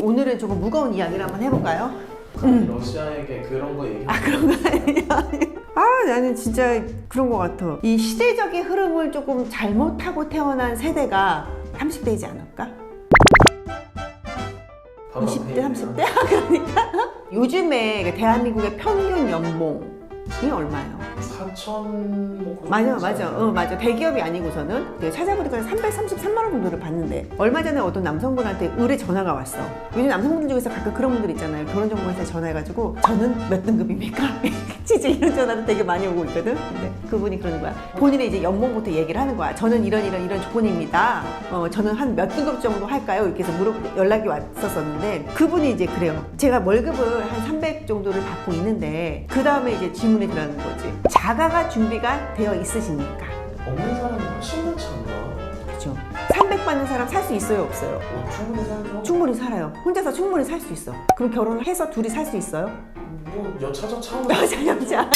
오늘은 조금 무거운 이야기를 한번 해볼까요? 러시아에게 그런 거 얘기. 아 그런 거 아니야? 아 나는 진짜 그런 것 같아. 이 시대적인 흐름을 조금 잘못하고 태어난 세대가 30대이지 않을까? 20대, 30대? 그러니까 요즘에 대한민국의 평균 연봉 이 얼마예요? 4천 뭐 그런 맞아, 거지 맞아, 않나요? 어, 맞아. 대기업이 아니고서는 내가 찾아보니까 333만 원 정도를 받는데 얼마 전에 어떤 남성분한테 의뢰 전화가 왔어. 요즘 남성분들 중에서 가끔 그런 분들 있잖아요. 결혼정보회사에 전화해가지고 저는 몇 등급입니까? 진짜 이런 전화도 되게 많이 오고 있거든. 근데 그분이 그러는 거야. 본인의 이제 연봉부터 얘기를 하는 거야. 저는 이런 이런 이런 조건입니다. 어, 저는 한 몇 등급 정도 할까요? 이렇게 해서 물어 연락이 왔었었는데 그분이 이제 그래요. 제가 월급을 한 300 정도를 받고 있는데 그 다음에 이제 질문 이 들어가는 거지. 자가가 준비가 되어 있으십니까? 없는 사람이 훨씬 많지 않나? 그죠. 300 받는 사람 살 수 있어요, 없어요? 뭐 충분히 살죠. 충분히 살아요. 혼자서 충분히 살 수 있어. 그럼 결혼을 해서 둘이 살 수 있어요? 뭐 여차저 차원. 여자 여자.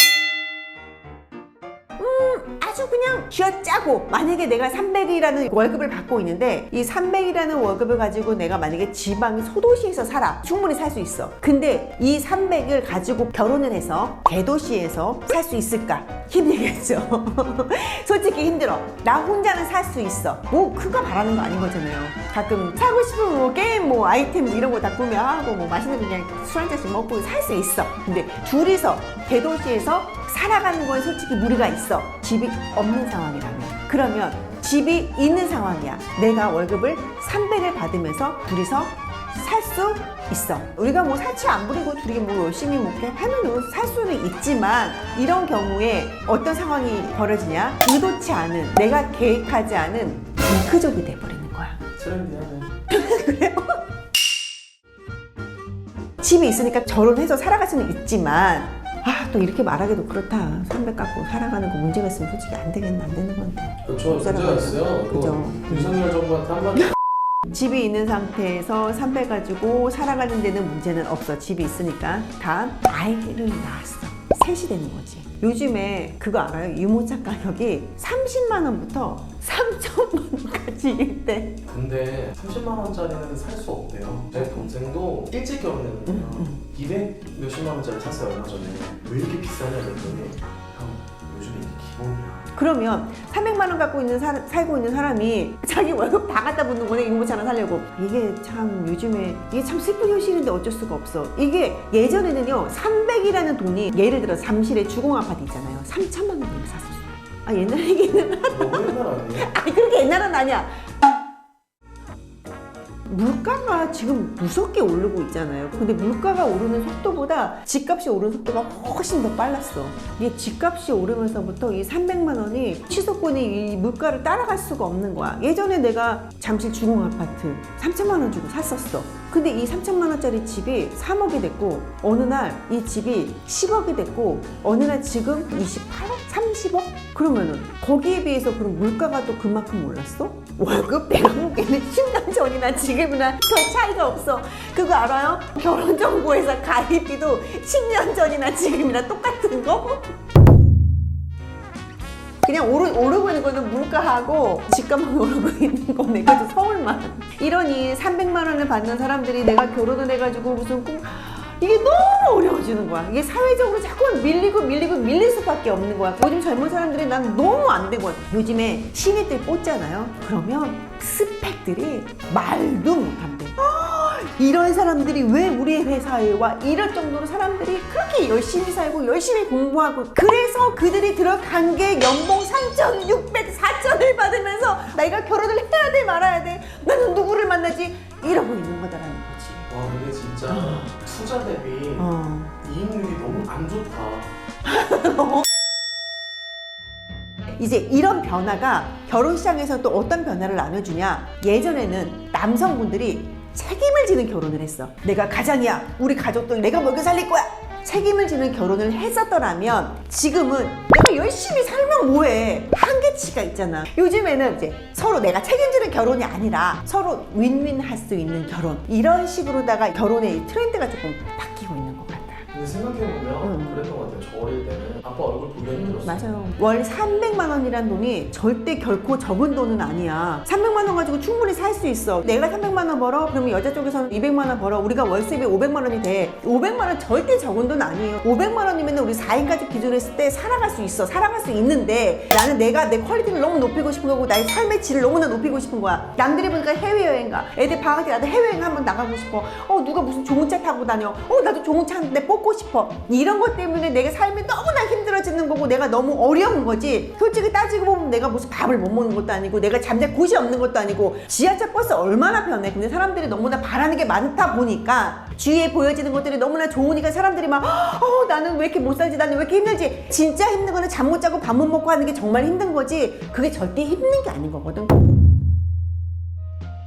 음, 아주 그냥 쥐어짜고 만약에 내가 300이라는 월급을 받고 있는데 이 300이라는 월급을 가지고 내가 만약에 지방 소도시에서 살아 충분히 살 수 있어. 근데 이 300을 가지고 결혼을 해서 대도시에서 살 수 있을까? 힘들겠죠. 솔직히 힘들어. 나 혼자는 살 수 있어. 뭐 그거 바라는 거 아닌 거잖아요. 가끔 사고 싶은 뭐 게임 뭐 아이템 이런 거 다 구매하고 뭐 맛있는 거 그냥 술 한 잔씩 먹고 살 수 있어. 근데 둘이서 대도시에서 살아가는 거에 솔직히 무리가 있어. 집이 없는 상황이라면. 그러면 집이 있는 상황이야. 내가 월급을 300을 받으면서 둘이서 살 수 있어. 우리가 뭐 사치 안 부리고 둘이 뭐 열심히 뭐 이렇게 하면은 살 수는 있지만 이런 경우에 어떤 상황이 벌어지냐? 의도치 않은, 내가 계획하지 않은 딩크족이 돼버리는 거야. 트렌디하네. 집이 있으니까 결혼해서 살아갈 수는 있지만 아 또 이렇게 말하기도 그렇다 300 갖고 살아가는 거 문제가 있으면 솔직히 안 되겠네 안 되는 건데 그렇죠. 문제가 있어요. 그죠. 윤석열 정부한테 한마디. 집이 있는 상태에서 300 가지고 살아가는 데는 문제는 없어 집이 있으니까 다 아이를 낳았어 셋이 되는 거지 요즘에 그거 알아요? 유모차 가격이 30만 원부터 3천만 원까지 있대 근데 30만 원짜리는 살 수 없대요. 제 동생도 일찍 결혼했는데요. 음, 200 몇십만 원짜리 샀어요 얼마 전에. 왜 이렇게 비싸냐 그랬더니 형 요즘에 이게. 그러면 300만 원 갖고 있는 사, 살고 있는 사람이 자기 월급 다 갖다 붓는 거네 유모차 하나 살려고. 이게 참 요즘에 이게 참 슬픈 현실인데 어쩔 수가 없어. 이게 예전에는요 300이라는 돈이 예를 들어 잠실에 주공 아파트 있잖아요. 3천만 원 돈을 샀었어 아 옛날 얘기는 너무 옛날 아니에요? 아니 그렇게 옛날은 아니야 물가가 지금 무섭게 오르고 있잖아요. 근데 물가가 오르는 속도보다 집값이 오르는 속도가 훨씬 더 빨랐어. 이게 집값이 오르면서부터 이 300만 원이 취소권이 이 물가를 따라갈 수가 없는 거야. 예전에 내가 잠실 주공 아파트 3천만 원 주고 샀었어. 근데 이 3천만 원짜리 집이 3억이 됐고 어느 날 이 집이 10억이 됐고 어느 날 지금 28억? 30억? 그러면은 거기에 비해서 그럼 물가가 또 그만큼 올랐어? 월급 내가 보기에는 10년 전이나 지금이나 별 차이가 없어. 그거 알아요? 결혼정보회사 가입비도 10년 전이나 지금이나 똑같은 거? 그냥 오르, 오르고 있는 거는 물가하고 집값만 오르고 있는 거네. 그래도 서울만. 이런 이 300만 원을 받는 사람들이 내가 결혼을 해가지고 무슨 꼭 이게 너무 어려워지는 거야. 이게 사회적으로 자꾸 밀리고 밀리고 밀릴 수밖에 없는 거야. 요즘 젊은 사람들이 난 너무 안된 거야. 요즘에 신입들 뽑잖아요. 그러면 스펙들이 말도 못한대. 아, 이런 사람들이 왜 우리 회사에 와? 이럴 정도로 사람들이 그렇게 열심히 살고 열심히 공부하고 그래서 그들이 들어간 게 연봉 3,600, 4,000을 받으면서 내가 결혼을 해야 돼 말아야 돼. 나는 누구를 만나지? 이러고 있는 거다라는 거지. 와 근데 진짜 투자 대비 어. 이익률이 너무 안 좋다. 이제 이런 변화가 결혼 시장에서 또 어떤 변화를 나눠주냐? 예전에는 남성분들이 책임을 지는 결혼을 했어. 내가 가장이야. 우리 가족들 내가 먹여 살릴 거야. 책임을 지는 결혼을 했었더라면 지금은 내가 열심히 살면 뭐해 한계치가 있잖아 요즘에는 이제 서로 내가 책임지는 결혼이 아니라 서로 윈윈 할 수 있는 결혼 이런 식으로다가 결혼의 트렌드가 조금 바뀌고 있는 근데 생각해보면 응. 그랬던 것 같아요. 저 어릴 때는 아빠 얼굴 보기가 힘들었어요. 맞아요. 월 300만 원이란 돈이 절대 결코 적은 돈은 아니야. 300만 원 가지고 충분히 살 수 있어. 내가 300만 원 벌어? 그러면 여자 쪽에서는 200만 원 벌어. 우리가 월 수입이 500만 원이 돼. 500만 원 절대 적은 돈 아니에요. 500만 원이면 우리 4인 가족 기준으로 했을 때 살아갈 수 있어. 살아갈 수 있는데 나는 내가 내 퀄리티를 너무 높이고 싶은 거고 나의 삶의 질을 너무나 높이고 싶은 거야. 남들이 보니까 해외여행 가. 애들 방학 때 나도 해외여행 한번 나가고 싶어. 어 누가 무슨 좋은 차 타고 다녀. 어 나도 좋은 차한대 뽑고 싶어. 이런 것 때문에 내가 삶이 너무나 힘들어지는 거고 내가 너무 어려운 거지. 솔직히 따지고 보면 내가 무슨 밥을 못 먹는 것도 아니고 내가 잠잘 곳이 없는 것도 아니고 지하철 버스 얼마나 편해. 근데 사람들이 너무나 바라는 게 많다 보니까 주위에 보여지는 것들이 너무나 좋으니까 사람들이 막 어, 나는 왜 이렇게 못 살지 나는 왜 이렇게 힘들지 진짜 힘든 거는 잠 못 자고 밥 못 먹고 하는 게 정말 힘든 거지 그게 절대 힘든 게 아닌 거거든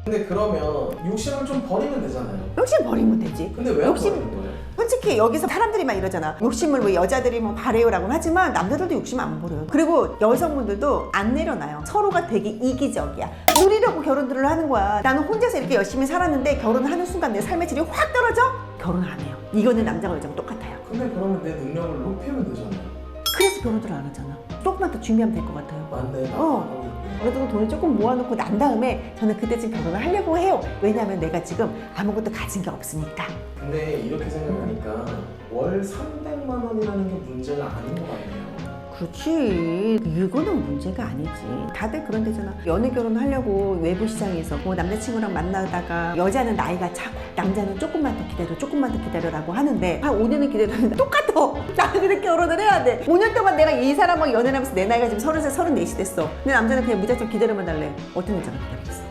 근데 그러면 욕심을 좀 버리면 되잖아요. 욕심 버리면 되지 근데 왜안 욕심- 버리는 거예요? 솔직히 여기서 사람들이 막 이러잖아. 욕심을 뭐 여자들이 뭐 바래요라고 하지만 남자들도 욕심 안 부려요. 그리고 여성분들도 안 내려놔요. 서로가 되게 이기적이야. 누리려고 결혼들을 하는 거야. 나는 혼자서 이렇게 열심히 살았는데 결혼하는 순간 내 삶의 질이 확 떨어져? 결혼 안 해요. 이거는 남자가 여자가 똑같아요. 근데 그러면 내 능력을 높이면 되잖아요. 그래서 결혼들을 안 하잖아. 조금만 더 준비하면 될 것 같아요. 맞네. 나 어. 어느 정도 돈을 조금 모아놓고 난 다음에 저는 그때쯤 결혼을 하려고 해요. 왜냐하면 내가 지금 아무것도 가진 게 없으니까. 근데 이렇게 생각하니까 월 300만 원이라는 게 문제가 아닌 것 같네요. 그렇지 이거는 문제가 아니지. 다들 그런 데잖아 연애 결혼하려고 외부 시장에서 뭐 남자친구랑 만나다가 여자는 나이가 차고 남자는 조금만 더 기다려 조금만 더 기다려라고 하는데 한 5년을 기다렸는데 똑같아. 나는 그렇게 결혼을 해야 돼. 5년 동안 내가 이 사람하고 연애를 하면서 내 나이가 지금 30살 34이 됐어. 근데 남자는 그냥 무작정 기다려만 달래. 어떤 여자가 기다리겠어?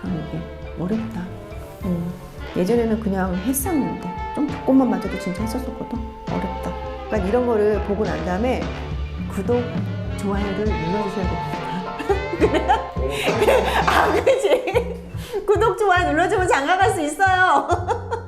참 이게 어렵다. 음. 예전에는 그냥 했었는데 좀 벚꽃만 맞아도 진짜 했었었거든 그러니까 이런 거를 보고 난 다음에 구독 좋아요를 눌러주셔야 됩니다 오, 아 그치. 구독 좋아요 눌러주면 장가갈 수 있어요